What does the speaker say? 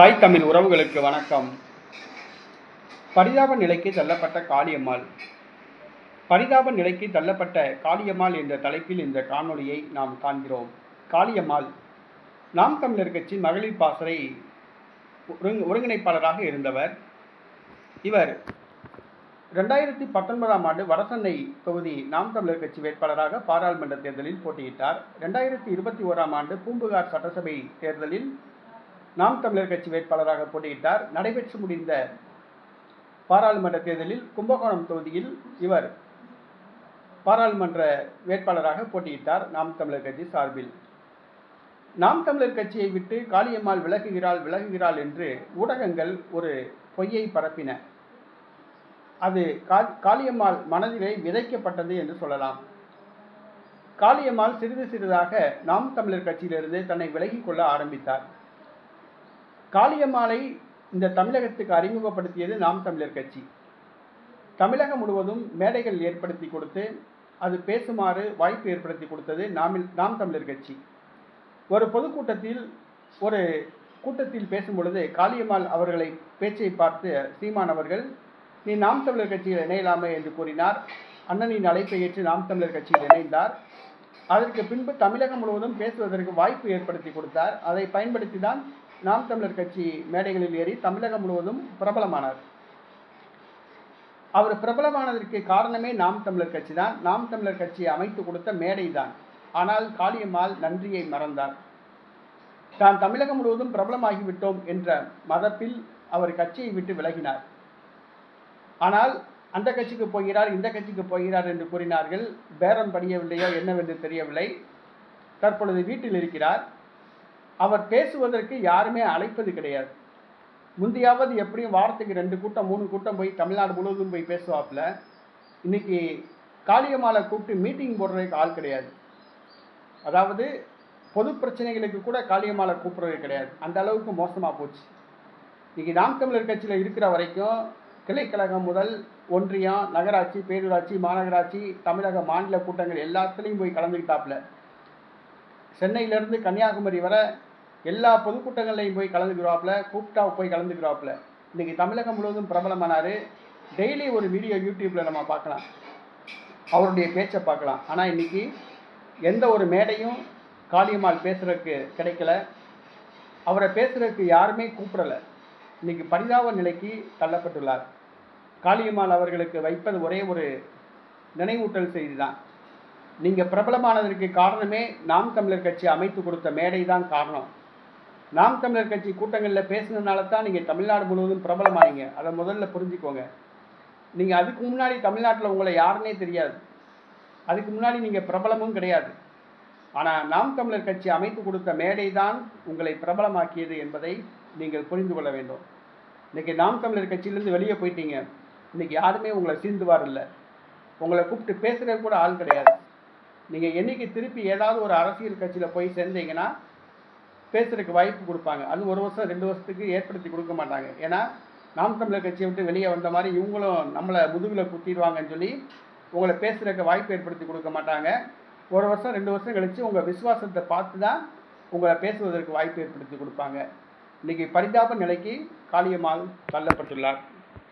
தாய் தமிழ் உறவுகளுக்கு வணக்கம். பரிதாப நிலைக்கு தள்ளப்பட்ட காளியம்மாள். பரிதாப நிலைக்கு தள்ளப்பட்ட காளியம்மாள் என்ற தலைப்பில் இந்த காணொளியை நாம் காண்கிறோம். காளியம்மாள் நாம் தமிழர் கட்சி மகளிர் பாசறை ஒருங் ஒருங்கிணைப்பாளராக இருந்தவர். இவர் ரெண்டாயிரத்தி பத்தொன்பதாம் ஆண்டு வடசென்னை தொகுதி நாம் தமிழர் கட்சி வேட்பாளராக பாராளுமன்ற தேர்தலில் போட்டியிட்டார். ரெண்டாயிரத்தி இருபத்தி ஓராம் ஆண்டு பூம்புகார் சட்டசபை தேர்தலில் நாம் தமிழர் கட்சி வேட்பாளராக போட்டியிட்டார். நடைபெற்று முடிந்த பாராளுமன்ற தேர்தலில் கும்பகோணம் தொகுதியில் இவர் பாராளுமன்ற வேட்பாளராக போட்டியிட்டார் நாம் தமிழர் கட்சி சார்பில். நாம் தமிழர் கட்சியை விட்டு காளியம்மாள் விலகுகிறாள் விலகுகிறாள் என்று ஊடகங்கள் ஒரு பொய்யை பரப்பின. அது கா- காளியம்மாள் மனதிலே விதைக்கப்பட்டது என்று சொல்லலாம். காளியம்மாள் சிறிது சிறிதாக நாம் தமிழர் கட்சியிலிருந்து தன்னை விலகிக் கொள்ள ஆரம்பித்தார். காளியம்மாளை இந்த தமிழகத்துக்கு அறிமுகப்படுத்தியது நாம் தமிழர் கட்சி. தமிழகம் முழுவதும் மேடைகள் ஏற்படுத்தி கொடுத்து அது பேசுமாறு வாய்ப்பு ஏற்படுத்தி கொடுத்தது நாமில் நாம் தமிழர் கட்சி. ஒரு பொதுக்கூட்டத்தில் ஒரு கூட்டத்தில் பேசும் பொழுது காளியம்மாள் அவர்களை பேச்சை பார்த்து சீமான் அவர்கள் நீ நாம் தமிழர் கட்சியில் இணையலாமே என்று கூறினார். அண்ணனின் அழைப்பை ஏற்று நாம் தமிழர் கட்சியில் இணைந்தார். அதற்கு பின்பு தமிழகம் முழுவதும் பேசுவதற்கு வாய்ப்பு ஏற்படுத்தி கொடுத்தார். அதை பயன்படுத்தி தான் நாம் தமிழர் கட்சி மேடைகளில் ஏறி தமிழகம் முழுவதும் பிரபலமானார். அவர் பிரபலமானதற்கு காரணமே நாம் தமிழர் கட்சி தான். நாம் தமிழர் கட்சியை அமைத்து கொடுத்த மேடை தான். ஆனால் காளியம்மாள் நன்றியை மறந்தார். தான் தமிழகம் முழுவதும் பிரபலமாகிவிட்டோம் என்ற மதப்பில் அவர் கட்சியை விட்டு விலகினார். ஆனால் அந்த கட்சிக்கு போகிறார் இந்த கட்சிக்கு போகிறார் என்று கூறினார்கள். பேரம் படியவில்லையோ என்னவென்று தெரியவில்லை. தற்பொழுது வீட்டில் இருக்கிறார். அவர் பேசுவதற்கு யாருமே அழைப்பது கிடையாது. முந்தையாவது எப்படியும் வாரத்துக்கு ரெண்டு கூட்டம் மூணு கூட்டம் போய் தமிழ்நாடு முழுவதும் போய் பேசுவாப்புல. இன்னைக்கு காளியம்மாவை கூப்பிட்டு மீட்டிங் போடுறதுக்கு ஆள் கிடையாது. அதாவது பொது பிரச்சனைகளுக்கு கூட காளியம்மாவை கூப்பிட்றது கிடையாது. அந்த அளவுக்கு மோசமாக போச்சு. இன்றைக்கி நாம் தமிழர் கட்சியில் இருக்கிற வரைக்கும் கிளைக்கழகம் முதல் ஒன்றியம் நகராட்சி பேரூராட்சி மாநகராட்சி தமிழக மாநில கூட்டங்கள் எல்லாத்துலேயும் போய் கலந்துக்கிட்டாப்புல. சென்னையிலேருந்து கன்னியாகுமரி வரை எல்லா பொதுக்கூட்டங்கள்லையும் போய் கலந்துக்கிறாப்புல கூப்பிட்டா போய் கலந்துக்கிறாப்புல. இன்னைக்கு தமிழகம் முழுவதும் பிரபலமானார். டெய்லி ஒரு வீடியோ யூடியூப்பில் நம்ம பார்க்கலாம். அவருடைய பேச்சை பார்க்கலாம். ஆனால் இன்னைக்கு எந்த ஒரு மேடையும் காளியம்மாள் பேசுறதுக்கு கிடைக்கல. அவரை பேசுகிறதுக்கு யாருமே கூப்பிடலை. இன்னைக்கு பரிதாப நிலைக்கு தள்ளப்பட்டுள்ளார். காளியம்மாள் அவர்களுக்கு வைப்பது ஒரே ஒரு நினைவூட்டல் செய்தி தான் நீங்கள் பிரபலமானதற்கு காரணமே நாம் தமிழர் கட்சி அமைத்து கொடுத்த மேடை தான் காரணம். நாம் தமிழர் கட்சி கூட்டங்களில் பேசுனதுனால தான் நீங்கள் தமிழ்நாடு முழுவதும் பிரபலமானீங்க அதை முதல்ல புரிஞ்சுக்கோங்க. நீங்கள் அதுக்கு முன்னாடி தமிழ்நாட்டில் உங்களை யாருன்னே தெரியாது. அதுக்கு முன்னாடி நீங்கள் பிரபலமும் கிடையாது. ஆனால் நாம் தமிழர் கட்சி அமைத்து கொடுத்த மேடை தான் உங்களை பிரபலமாக்கியது என்பதை நீங்கள் புரிந்து கொள்ள வேண்டும். இன்றைக்கி நாம் தமிழர் கட்சியிலேருந்து வெளியே போயிட்டீங்க. இன்னைக்கு யாருமே உங்களை சீந்துவார் இல்லை. உங்களை கூப்பிட்டு பேசுகிறது கூட ஆள் கிடையாது. நீங்கள் என்னைக்கு திருப்பி ஏதாவது ஒரு அரசியல் கட்சியில் போய் சேர்ந்தீங்கன்னா பேசுறதுக்கு வாய்ப்பு கொடுப்பாங்க. அது ஒரு வருஷம் ரெண்டு வருஷத்துக்கு ஏற்படுத்தி கொடுக்க மாட்டாங்க. ஏன்னா நாம் தமிழர் கட்சியை விட்டு வெளியே வந்த மாதிரி இவங்களும் நம்மளை முதுகில் குத்திடுவாங்கன்னு சொல்லி உங்களை பேசுறதுக்கு வாய்ப்பு ஏற்படுத்தி கொடுக்க மாட்டாங்க. ஒரு வருஷம் ரெண்டு வருஷம் கழித்து உங்கள் விசுவாசத்தை பார்த்து தான் உங்களை பேசுவதற்கு வாய்ப்பு ஏற்படுத்தி கொடுப்பாங்க. இன்றைக்கி பரிதாப நிலைக்கு காளியம்மாள் தள்ளப்பட்டுள்ளார்.